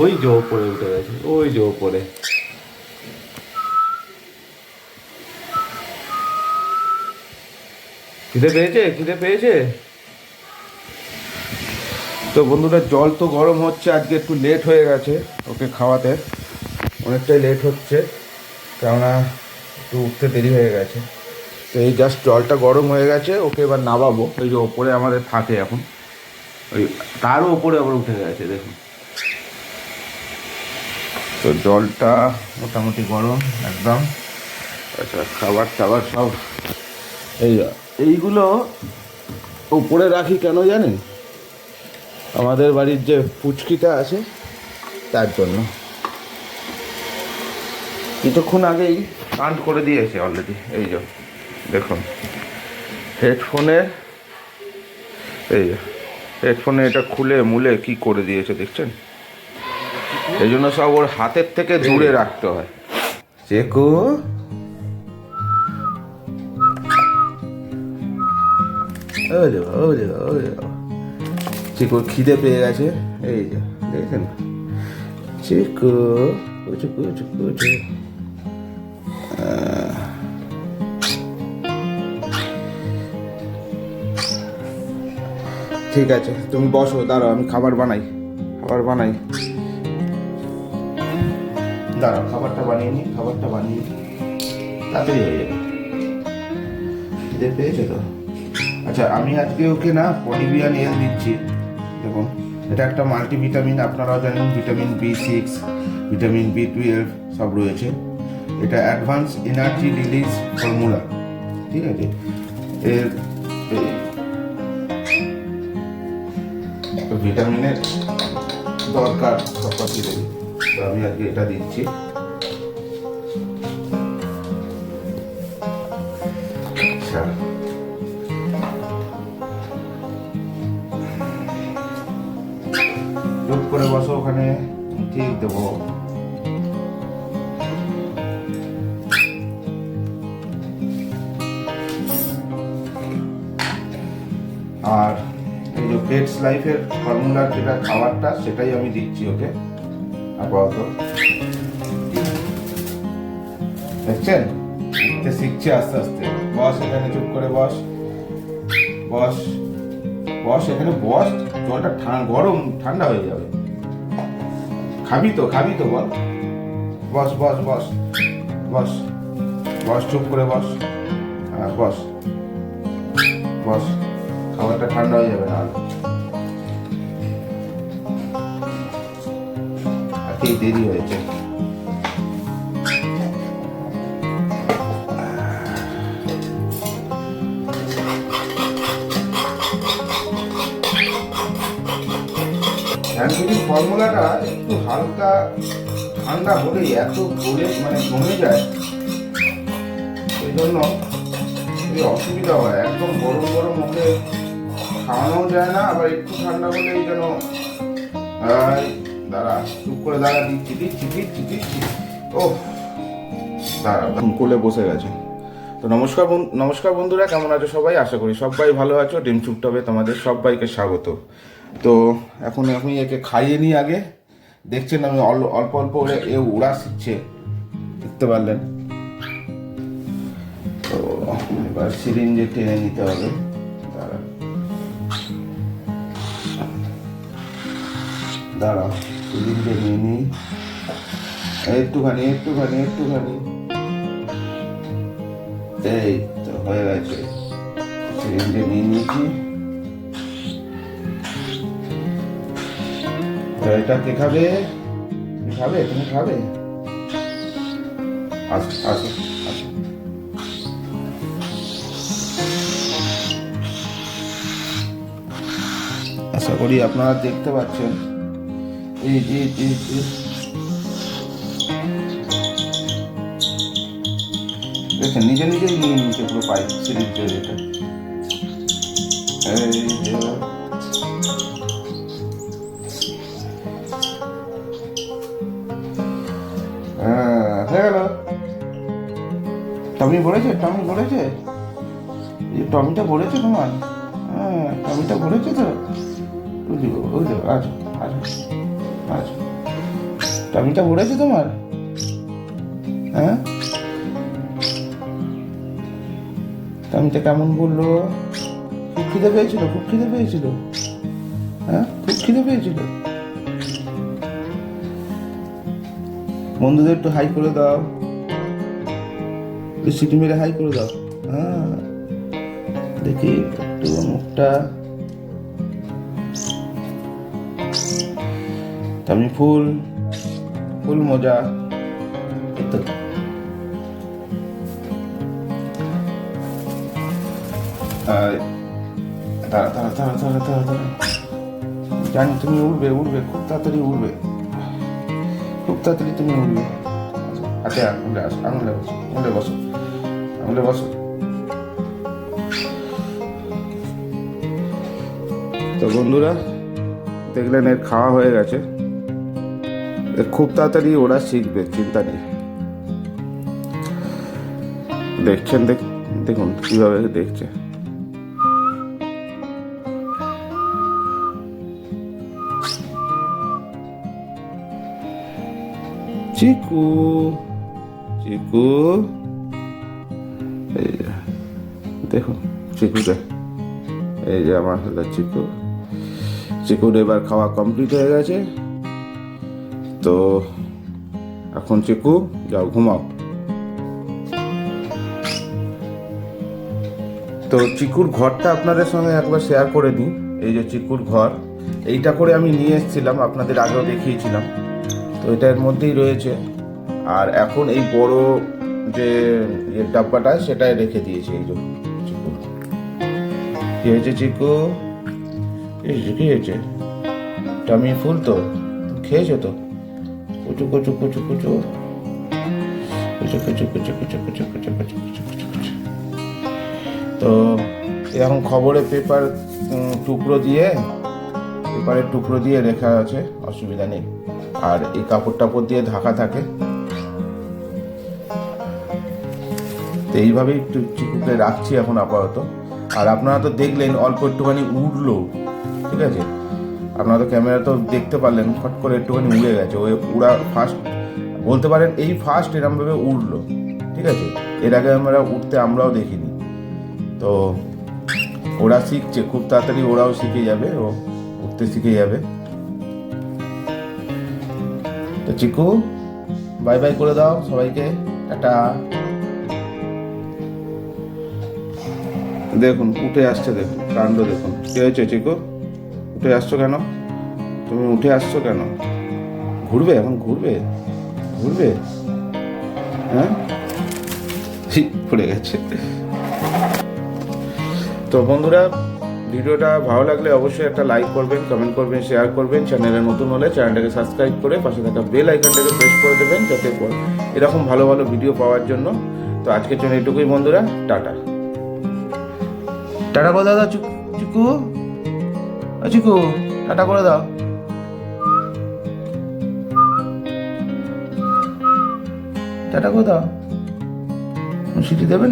ওই যে ওপরে উঠে গেছে, ওই যে ওপরে খিদে পেয়েছে? খিদে পেয়েছে? তো বন্ধুরা, জল তো গরম হচ্ছে, আজকে একটু লেট হয়ে গেছে ওকে খাওয়াতে। অনেকটাই লেট হচ্ছে, কেননা একটু উঠতে দেরি হয়ে গেছে। তো এই জাস্ট জলটা গরম হয়ে গেছে, ওকে এবার নামাবো। ওই যে ওপরে আমাদের থাকে এখন, ওই তারও ওপরে আবার উঠে গেছে, দেখুন। তো জলটা মোটামুটি গরম, একদম। আচ্ছা খাবার টাবার সব এই এইগুলো উপরে রাখি কেন জানেন? আমাদের বাড়ির যে পুচকিটা আছে, তার জন্য। কিছুক্ষণ আগেই কান্ট করে দিয়েছে অলরেডি এই যে, দেখুন। হেডফোনে এই হেডফোনে এটা খুলে মুলে কি করে দিয়েছে, দেখছেন? এই জন্য সব ওর হাতের থেকে দূরে রাখতে হয়। চেকু। চিকুর খিদে পেয়ে গেছে? এই যে, দেখেন চিকু কুচু কুচু কুচু। ঠিক আছে, তুমি বসো, দাঁড়াও, আমি খাবার বানাই খাবার বানাই। দাঁড়াও খাবারটা বানিয়ে নি, খাবারটা বানিয়ে নি। তাড়াতাড়ি হয়ে যাবে। খিদে পেয়েছে তো? আচ্ছা আমি আজকে ওকে না পলিবিয়ান এল দিচ্ছি। দেখুন, এটা একটা মাল্টিভিটামিন, আপনারাও জানেন, vitamin B six, vitamin B twelve সব রয়েছে। এটা অ্যাডভান্স এনার্জি রিলিজ ফর্মুলা। ঠিক আছে? এর ভিটামিনের দরকার সব তো আমি আজকে এটা দিচ্ছি। আচ্ছা করে বসো, ওখানে ঠিক দেবো। আর এই যে পেটস লাইফের ফর্মুলার যেটা, খাবারটা, সেটাই আমি দিচ্ছি ওকে আপাতত দেখছেন শিখতে শিখছে আস্তে আস্তে বস এখানে চুপ করে বস বস বস এখানে বস জলটা গরম ঠান্ডা হয়ে যাবে খাবি তো খাবি তো বল বস বস বস বস বস চুপ করে বস হ্যাঁ বস বস খাবারটা ঠান্ডা হয়ে যাবে না আজকেই দেরি হয়েছে। অ্যান্টিবিক ফর্মুলাটা একটু হালকা ঠান্ডা হলেই, এত গলে মানে জমে যায় এই জন্য খুবই অসুবিধা হয়। একদম গরম গরম ওকে খাওয়ানো যায় না, আবার একটু ঠান্ডা হলেই যেন দাঁড়া, চুপ করে দাঁড়া দিচ্ছি দিচ্ছি দিচ্ছি দিচ্ছি ও দাঁড়া কোলে বসে গেছে। তো নমস্কার নমস্কার বন্ধুরা, কেমন আছো সবাই? আশা করি সবাই ভালো আছো। ডিম চুপটাবে তোমাদের সবাইকে স্বাগত। তো এখন আমি একে খাইয়ে নিই আগে। দেখছেন আমি অল- অল্প অল্প করে এ উড়া শিখছে। দেখতে পারলেন? তো এবার সিরিঞ্জে টেনে নিতে হবে। দাঁড়া। দাঁড়াও। সিরিঞ্জে নিয়ে নিই একটুখানি একটুখানি একটুখানি। এই তো, হয়ে গেছে। সিরিঞ্জে নিয়ে নিয়েছি। এটা কে খাবে? খাবে? তুমি খাবে? আসো আসো। আশা করি আপনারা দেখতে পাচ্ছেন। এই যে যে যে দেখেন, নিজে নিজেই নিয়ে নিচ্ছে পুরো পাইপ সিরিজের এটা হ্যাঁ হয়ে গেল। টমি বলেছে টমি বলেছে এই টমিটা বলেছে তোমার? হ্যাঁ টমিটা বলেছে তো? বুঝলি বুঝলি আচ্ছা আচ্ছা আচ্ছা। টামিটা ভরেছে তোমার? হ্যাঁ? টামিটা কেমন বলল খুব খিদে পেয়েছিল, খুব খিদে পেয়েছিল। হ্যাঁ? খুব খিদে পেয়েছিল। বন্ধুদের একটু হাই করে দাও। একটু সিটি মেরে হাই করে দাও। হ্যাঁ। দেখি, একটু মুখটা আমি ফুল ফুল মজা আর তারা তারা তারা তারা তারা তারা জানি তুমি উঠবে উঠবে খুব তাড়াতাড়ি উঠবে খুব তাড়াতাড়ি তুমি উঠবে হাতে আঙুলে আসো, আঙুলে বসো আঙুলে বসো আঙুলে বসো। তো বন্ধুরা, দেখলেন এর খাওয়া হয়ে গেছে। খুব তাড়াতাড়ি ওরা শিখবে, চিন্তা নেই। দেখছেন, দেখ, দেখুন কীভাবে দেখছে। চিকু চিকু। এই যে, দেখুন চিকুকে এই যে আমার হলো চিকু। চিকুর এবার খাওয়া কমপ্লিট হয়ে গেছে। তো এখন চিকু, যাও ঘুমাও। তো চিকুর ঘরটা আপনাদের সঙ্গে একবার শেয়ার করে নিই এই যে চিকুর ঘর, এইটা করে আমি নিয়ে এসেছিলাম, আপনাদের আগেও দেখিয়েছিলাম। তো এটার মধ্যেই রয়েছে। আর এখন এই বড় যে ইয়ে ডাব্বাটা, সেটাই রেখে দিয়েছে এই যে চিকু। কি হয়েছে চিকু? কি হয়েছে কি হয়েছে? টামি ফুল তো? খেয়েছো তো? কুচু কুচু কুচু কুচু কুচু কুচু কুচু কুচু কুচু কুচু কুচু কুচু কুচু কুচু তো এখন খবরে পেপার টুকরো দিয়ে পেপারের টুকরো দিয়ে রেখা আছে অসুবিধা নেই আর এই কাপড় টাপড় দিয়ে ঢাকা থাকে তো এইভাবেই চিকুকে রাখছি এখন আপাতত আর আপনারা তো দেখলেন অল্প একটুখানি উড়লো ঠিক আছে আপনারা তো ক্যামেরা তো দেখতে পারলেন, ফট করে একটুখানি উড়ে গেছে। ওই উড়া ফার্স্ট বলতে পারেন এই ফার্স্ট এরমভাবে উড়লো, ঠিক আছে? এর আগে আমরা উঠতে আমরাও দেখিনি। তো ওরা শিখছে, খুব তাড়াতাড়ি ওরাও শিখে যাবে, ও উঠতে শিখে যাবে। তো চিকু বাই বাই করে দাও সবাইকে, টাটা। দেখুন, উঠে আসছে, দেখুন, কাণ্ড দেখুন। কি হয়েছে, চিকু? উঠে আসছো কেন? তুমি উঠে আসছো কেন? ঘুরবে, এখন ঘুরবে ঘুরবে। হ্যাঁ? পড়ে গেছে। তো বন্ধুরা, ভিডিওটা ভালো লাগলে অবশ্যই একটা লাইক করবেন কমেন্ট করবেন শেয়ার করবেন। চ্যানেলে নতুন হলে চ্যানেলটাকে সাবস্ক্রাইব করে পাশে থাকা বেল আইকনটাকে প্রেস করে দেবেন, যাতে এরকম ভালো ভালো ভিডিও পাওয়ার জন্য। তো আজকের জন্য এটুকুই বন্ধুরা, টাটা। টাটা করে দাদা চুকু। চিকু টাটা করে দাও। টাটা করে দাও। সিটি দেবেন?